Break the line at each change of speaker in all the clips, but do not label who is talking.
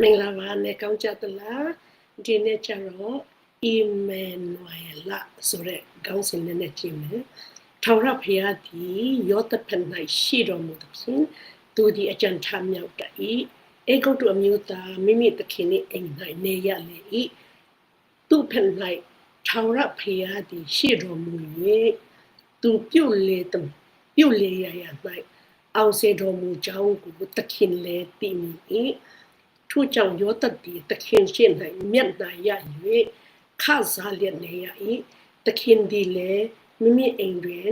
မင်္ဂလာပါနဲ့ကောင်းကြသလားဒီနေ့ကျတော့ Emmanuel ဆိုတဲ့ခေါင်းစဉ်နဲ့နဲ့ကြည့်မယ်ထာဝရဘုရားသည်ယောသဖက်၌ရှိတော်မူသဖြင့်သူသည်အကြံထမြောက်တတ်၏အေဂုတ်တုအမျိုးသားမိမိသခင်နှင့်အိမ်၌နေရလေ၏သူဖက်၌ထာဝရဘုရားသည်ရှိတော်မူ၍သူပြုတ်လေတပြုတ်လေရရ၌အောင်စေတော်မူကြောင်းကိုသခင်လည်းသိမြင်၏ ထို့ကြောင့်ယောသသည်သခင်ရှင်း၌မျက်နှာရ၍ခစားလျက်နေရ၏သခင်သည်လည်းမိမိအိမ်တွင်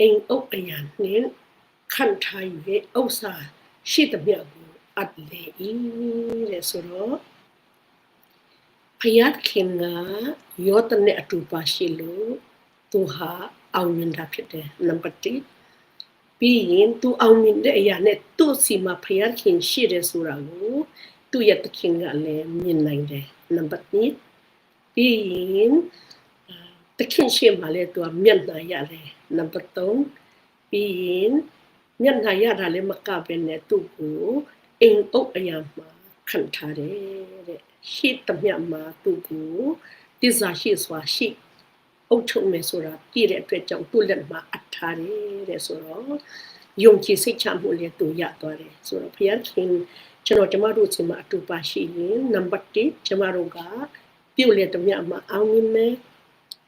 အိမ်အုပ်အယံနှင့်ခံထား၍ဥစ္စာရှိသမျှကိုအပ်လေ၏တဲ့ဆိုတော့ဖယားခင်ကယောသနဲ့အတူပါရှိလို့သူဟာအောင်မြင်တာဖြစ်တယ်နံပါတ်1ပြီးရင်သူအောင်မြင်တဲ့အရာနဲ့သူ့စီမှာဖယားခင်ရှိတယ်ဆိုတာကို သူ့ရဲ့တခင်ကလည်းမြင်နိုင်တယ်နံပါတ်2ပြီးရင်တခင်ရှိမှလည်းသူကမျက်နှာရတယ်နံပါတ်3ပြီးရင်မျက်နှာရတာလည်းမကပဲနဲ့သူ့ကိုအိမ်အုပ်အရာမှာခံထားတယ်တဲ့ရှိသမျှမှာသူ့ကိုတစ္ဆာရှိစွာရှိအုပ်ချုပ်မယ်ဆိုတာပြည့်တဲ့အတွက်ကြောင့်သူ့လက်မှာအထားတယ်တဲ့ဆိုတော့ယုံကြည်စိတ်ချမှုလည်းသူရသွားတယ်ဆိုတော့ဘုရားခင် ကျွန်တော်ကျမတို့စီမှာအတူပါရှိရင်နံပါတ်1ကျမတို့ကပြုတ်လေတမျှမှာအောင်မြင်မယ်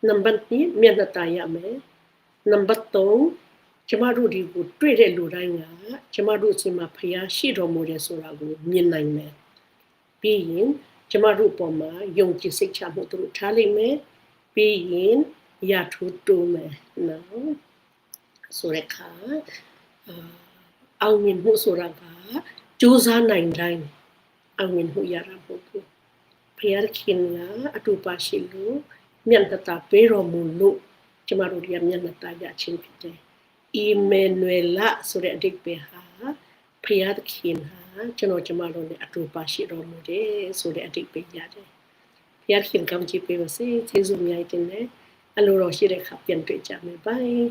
နံပါတ်2မျက်နှာตาရမယ်နံပါတ်3ကျမတို့ဒီကိုတွေ့တဲ့လူတိုင်းကကျမတို့စီမှာဖျားရှိတော်မူတယ်ဆိုတာကိုမြင်နိုင်မယ်ပြီးရင်ကျမတို့ပေါ်မှာယုံကြည်စိတ်ချမှုတို့ထားလိမ့်မယ်ပြီးရင်ရထူးတိုးမယ်နော်ဆိုတဲ့အခါအာအောင်မြင်မှုဆိုတာက စူးစမ်းနိုင်တိုင်းအောင်မြင်မှုရတာမဟုတ်ဘူးဖျားခင်ကအတူပါရှိလို့မြတ်တတာပေးတော်မူလို့ကျမတို့ဒီကမြတ်တတာရချင်းဖြစ်တယ်အီမန်နွယ်လာဆိုတဲ့အဓိပ္ပာယ်ဟာဖျားခင်ဟာကျွန်တော်ကျမတို့နဲ့အတူပါရှိတော်မူတယ်ဆိုတဲ့အဓိပ္ပာယ်ရတယ်ဖျားခင်ကောင်းချီးပေးပါစေကျေးဇူးများတင်တယ်အလိုတော်ရှိတဲ့အခါပြန်တွေ့ကြမယ်ဘိုင်